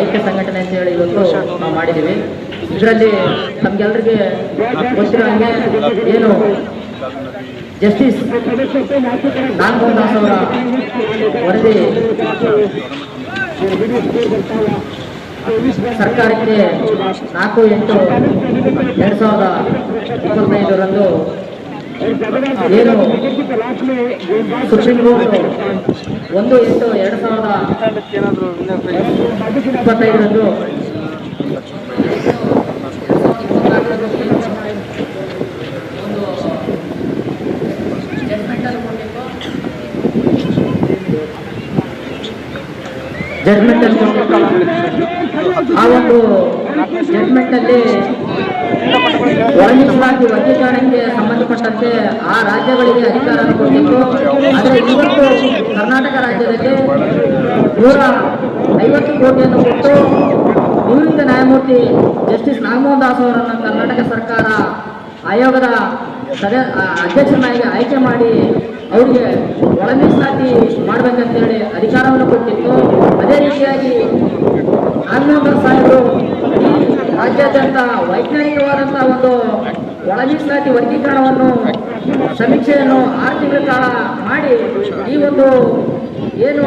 ಐಕ್ಯ ಸಂಘಟನೆ ಅಂತ ಹೇಳಿ ಇವತ್ತು ನಾವು ಮಾಡಿದ್ದೀವಿ. ಇದರಲ್ಲಿ ನಮ್ಗೆಲ್ರಿಗೆ ಗೊತ್ತಿರೋ ಹಾಗೆ ಏನು ಜಸ್ಟಿಸ್ ನಾಗಮೋಹನ್ ಅವರ ವರದಿ ಸರ್ಕಾರಕ್ಕೆ ನಾಲ್ಕು ಎಂಟು ಎರಡು ಸಾವಿರದ ಇಪ್ಪತ್ತೈದರಂದು ಸುಪ್ರೀಂ ಕೋರ್ಟ್ ಒಂದು ಎಂಟು ಎರಡು ಸಾವಿರದ ಇಪ್ಪತ್ತೈದರಂದು ಜಡ್ಮೆಂಟ್ ಆ ಒಂದು ಜಡ್ಮೆಂಟ್ ಒಳಮೀಸಲಾತಿ ವರ್ಗೀಕರಣಕ್ಕೆ ಸಂಬಂಧಪಟ್ಟಂತೆ ಆ ರಾಜ್ಯಗಳಿಗೆ ಅಧಿಕಾರ ಕೊಟ್ಟಿತ್ತು ಆದರೆ ಇವತ್ತು ಕರ್ನಾಟಕ ರಾಜ್ಯದಲ್ಲಿ ನೂರ ಐವತ್ತು ಕೋಟಿಯನ್ನು ಕೊಟ್ಟು ನಿವೃತ್ತ ನ್ಯಾಯಮೂರ್ತಿ ಜಸ್ಟಿಸ್ ನಾಗಮೋಹನ್ ದಾಸ್ ಅವರನ್ನು ಕರ್ನಾಟಕ ಸರ್ಕಾರ ಆಯೋಗದ ಸದ ಆ, ಅಧ್ಯಕ್ಷರನ್ನಾಗಿ ಆಯ್ಕೆ ಮಾಡಿ ಅವರಿಗೆ ಒಳ ಮೀಸಲಾತಿ ಮಾಡ್ಬೇಕಂತೇಳಿ ಅಧಿಕಾರವನ್ನು ಕೊಟ್ಟಿತ್ತು ಅದೇ ರೀತಿಯಾಗಿ ನಾಗಮೋಹನ್ ದಾಸ್ ಸಾಹೇಬರು ಈ ವೈಜ್ಞಾನಿಕವಾದಂತಹ ಒಂದು ಒಳ ಮೀಸಲಾತಿ ವರ್ಗೀಕರಣವನ್ನು, ಸಮೀಕ್ಷೆಯನ್ನು ಆರು ತಿಂಗಳ ಕಾಲ ಮಾಡಿ. ಈ ಒಂದು ಏನು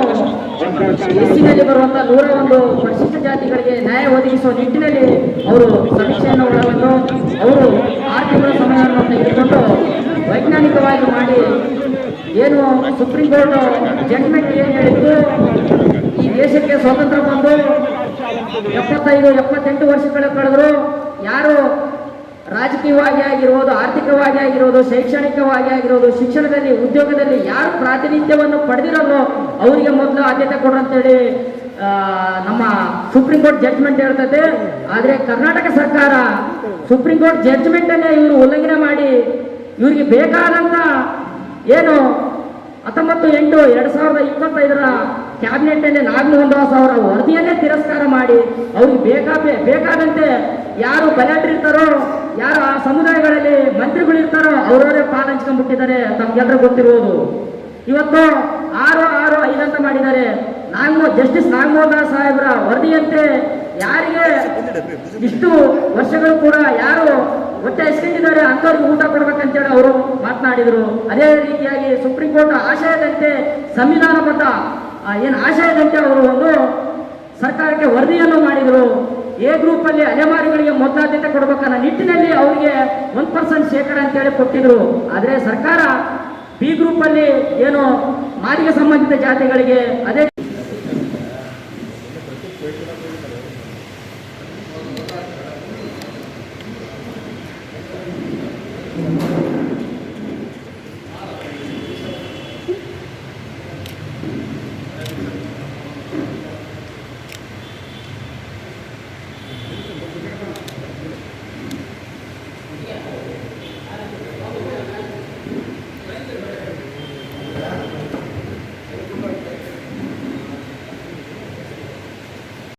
ಎಸ್ಸಿನಲ್ಲಿ ಬರುವಂತಹ ನೂರ ಒಂದು ಪರಿಶಿಷ್ಟ ಜಾತಿಗಳಿಗೆ ನ್ಯಾಯ ಒದಗಿಸುವ ನಿಟ್ಟಿನಲ್ಲಿ ಅವರು ಸಮೀಕ್ಷೆಯನ್ನು ಒಳಗೊಂಡು ಅವರು ಆರು ತಿಂಗಳ ಸಮಯವನ್ನು ತೆಗೆದುಕೊಂಡು ವೈಜ್ಞಾನಿಕವಾಗಿ ಮಾಡಿ ಏನು ಸುಪ್ರೀಂ ಕೋರ್ಟ್ ಜಡ್ಮೆಂಟ್ ಏನು ಹೇಳಿದ್ದು ಈ ದೇಶಕ್ಕೆ ಸ್ವಾತಂತ್ರ್ಯ ಬಂದು ಎಪ್ಪತ್ತೈದು, ಎಪ್ಪತ್ತೆಂಟು ವರ್ಷಗಳ ಕಳೆದ್ರು ಯಾರು ರಾಜಕೀಯವಾಗಿ ಆಗಿರ್ಬೋದು ಆರ್ಥಿಕವಾಗಿ ಆಗಿರೋದು ಶೈಕ್ಷಣಿಕವಾಗಿ ಆಗಿರೋದು ಶಿಕ್ಷಣದಲ್ಲಿ ಉದ್ಯೋಗದಲ್ಲಿ ಯಾರು ಪ್ರಾತಿನಿಧ್ಯವನ್ನು ಪಡೆದಿರೋದು ಅವರಿಗೆ ಮೊದಲು ಆದ್ಯತೆ ಕೊಡು ಅಂತೇಳಿ ಆ, ನಮ್ಮ ಸುಪ್ರೀಂ ಕೋರ್ಟ್ ಜಡ್ಜ್ಮೆಂಟ್ ಹೇಳ್ತದೆ. ಆದರೆ ಕರ್ನಾಟಕ ಸರ್ಕಾರ ಸುಪ್ರೀಂ ಕೋರ್ಟ್ ಜಡ್ಜ್ಮೆಂಟ್ ಅನ್ನೇ ಇವರು ಉಲ್ಲಂಘನೆ ಮಾಡಿ ಇವರಿಗೆ ಬೇಕಾದಂತ ಏನು ಹತ್ತೊಂಬತ್ತು ಎಂಟು ಎರಡ್ ಸಾವಿರದ ಇಪ್ಪತ್ತೈದರ ಕ್ಯಾಬಿನೆಟ್ ಅಲ್ಲಿ ನಾಗಮೋಹನ್ ಅವರ ವರದಿಯನ್ನೇ ತಿರಸ್ಕಾರ ಮಾಡಿ ಅವ್ರಿಗೆ ಬೇಕಾ ಬೇಕಾದಂತೆ ಯಾರು ಬಲಾಢ್ಯರಿರ್ತಾರೋ, ಯಾರು ಆ ಸಮುದಾಯಗಳಲ್ಲಿ ಮಂತ್ರಿಗಳು ಇರ್ತಾರೋ ಅವರವರೇ ಪಾಲ್ ಹಂಚ್ಕೊಂಡ್ಬಿಟ್ಟಿದ್ದಾರೆ ತಮ್ಗೆಲ್ಲರೂ ಗೊತ್ತಿರುವುದು ಇವತ್ತು ಆರು ಆರು ಐದಂತ ಮಾಡಿದ್ದಾರೆ. ನಾಗಮೋ ಜಸ್ಟಿಸ್ ನಾಗಮೋಹನ್ ದಾಸ್ ಸಾಹೇಬರ ವರದಿಯಂತೆ ಯಾರಿಗೆ ಇಷ್ಟು ವರ್ಷಗಳು ಕೂಡ ಯಾರು ಹೊಟ್ಟೆ ಹಸ್ಕೊಂಡಿದ್ದಾರೆ ಅಂಥವ್ರಿಗೆ ಊಟ ಕೊಡ್ಬೇಕಂತೇಳಿ ಅವರು ಮಾತನಾಡಿದರು. ಅದೇ ರೀತಿಯಾಗಿ ಸುಪ್ರೀಂ ಕೋರ್ಟ್ ಆಶಯದಂತೆ ಸಂವಿಧಾನಬದ್ಧ ಏನು ಆಶಯದಂತೆ ಅವರು ಒಂದು ಸರ್ಕಾರಕ್ಕೆ ವರದಿಯನ್ನು ಮಾಡಿದರು, ಎ ಗ್ರೂಪಲ್ಲಿ ಅಲೆಮಾರಿಗಳಿಗೆ ಮೊದಲಾದ್ಯತೆ ಕೊಡಬೇಕನ್ನ ನಿಟ್ಟಿನಲ್ಲಿ ಅವರಿಗೆ ಒನ್ ಪರ್ಸೆಂಟ್ ಶೇಕಡ ಅಂತೇಳಿ ಕೊಟ್ಟಿದ್ರು. ಆದರೆ ಸರ್ಕಾರ ಬಿ ಗ್ರೂಪಲ್ಲಿ ಏನು ಮಾರಿಗೆ ಸಂಬಂಧಿತ ಜಾತಿಗಳಿಗೆ ಅದೇ